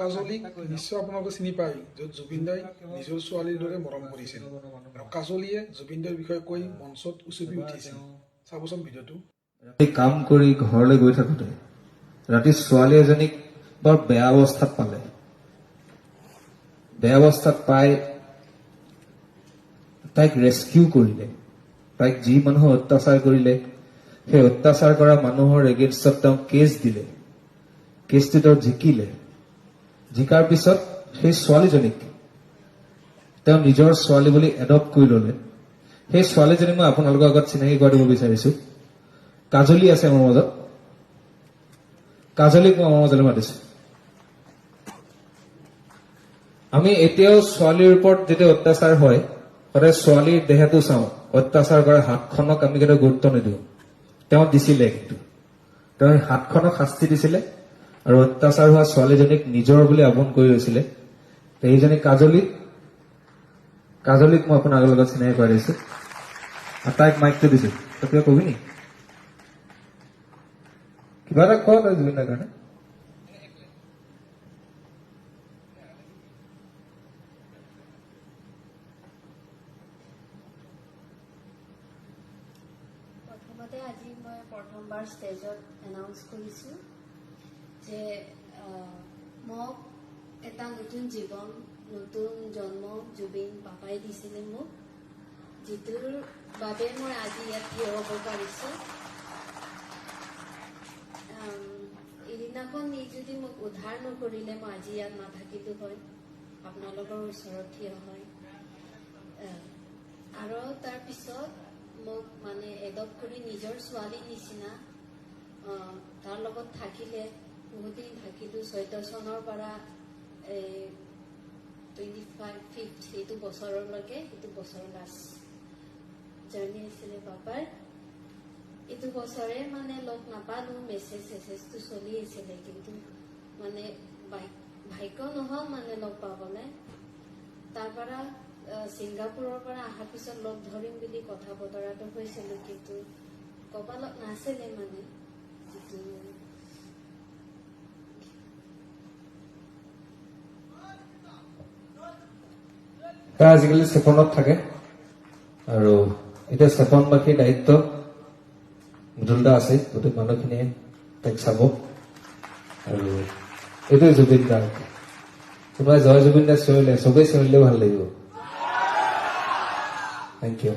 কাজলীক নিশ্চয় আপোনালোকে চিনি পায় য'ত জুবিন দাই নিজৰ ছোৱালীৰ দৰে মৰম কৰিছিল। আৰু কাজলীয়ে জুবিন দাৰ বিষয়ে কৈ মঞ্চত উচুপি উঠিছিল। চাবচোন ভিডিঅ'টো। কাম কৰি ঘৰলৈ গৈ থাকোতে ৰাতি ছোৱালী এজনীক বৰ বেয়া অৱস্থাত পালে। বেয়া অৱস্থাত পাই তাইক ৰেস্কিউ কৰিলে। তাইক যি মানুহে অত্যাচাৰ কৰিলে সেই অত্যাচাৰ কৰা মানুহৰ এগেইনষ্টত তেওঁ কেছ দিলে। কেছটো তেওঁ জিকিলে। জিকাৰ পিছত সেই ছোৱালীজনীক তেওঁ নিজৰ ছোৱালী বুলি এডপ্ট কৰি ললে। সেই ছোৱালীজনীক মই আপোনালোকৰ আগত চিনাকি কৰাই দিব বিচাৰিছো। কাজলী আছে আমাৰ মাজত। কাজলীক মই আমাৰ মাজলৈ মাতিছো। আমি এতিয়াও ছোৱালীৰ ওপৰত যেতিয়া অত্যাচাৰ হয়, সদায় ছোৱালীৰ দেহটো চাওঁ। অত্যাচাৰ কৰা হাতখনক আমি কেতিয়াও গুৰুত্ব নিদিওঁ। তেওঁ দিছিলে কিন্তু। তেওঁ হাতখনক শাস্তি দিছিলে। আৰু অত্যাচাৰ হোৱা ছোৱালীজনীক নিজৰ বুলি আপোন কৰি লৈছিলে। তে এইজনী কাজলী, কাজলীক মই আপোনাৰ লগত চিনাকি কৰাই দিছো। আৰু তাইক মাইকটো দিছো। তই কিবা কবি নেকি কিবা এটা কওঁ তই এনাউন্স কৰিছোঁ। যে মোক এটা নতুন জীৱন নতুন জন্ম জুবিন পাপাই দিছিলে মোক যিটোৰ বাবে মই আজি ইয়াত থিয় হ'ব পাৰিছোঁ। আম, এইদিনাখন ই যদি মোক উদ্ধাৰ নকৰিলে মই আজি ইয়াত নাথাকিলো হয় আপোনালোকৰ ওচৰত থিয় হয়। আৰু তাৰপিছত মোক মানে এডপ্ট কৰি নিজৰ ছোৱালীৰ নিচিনা তাৰ লগত থাকিলে বহুত দিন থাকিলো চৈধ্য চনৰ পৰা টুৱেণ্টি ফাইভ ফিফ্ট সেইটো বছৰলৈকে সেইটো বছৰ লাষ্ট জাৰ্ণি আছিলে পাপাৰ। এইটো বছৰে মানে লগ নাপালো মেছেজ চেছেজটো চলি আছিলে কিন্তু মানে ভাগ্য নহ'ল মানে লগ পাবলৈ। তাৰ পৰা ছিংগাপুৰৰ পৰা অহাৰ পিছত লগ ধৰিম বুলি কথা বতৰাটো হৈছিলো কিন্তু কপালত নাছিলে মানে। তাই আজিকালি চেপনত থাকে আৰু এতিয়া চেপনবাসীৰ দায়িত্ব মৃদুলদা আছে গোটেই মানুহখিনিয়ে তাইক চাব আৰু এইটোৱে জুবিন দা কোনোবাই জয় জুবিন দা চিঞৰিলে চবেই চিঞৰিলে ভাল লাগিব থেংক ইউ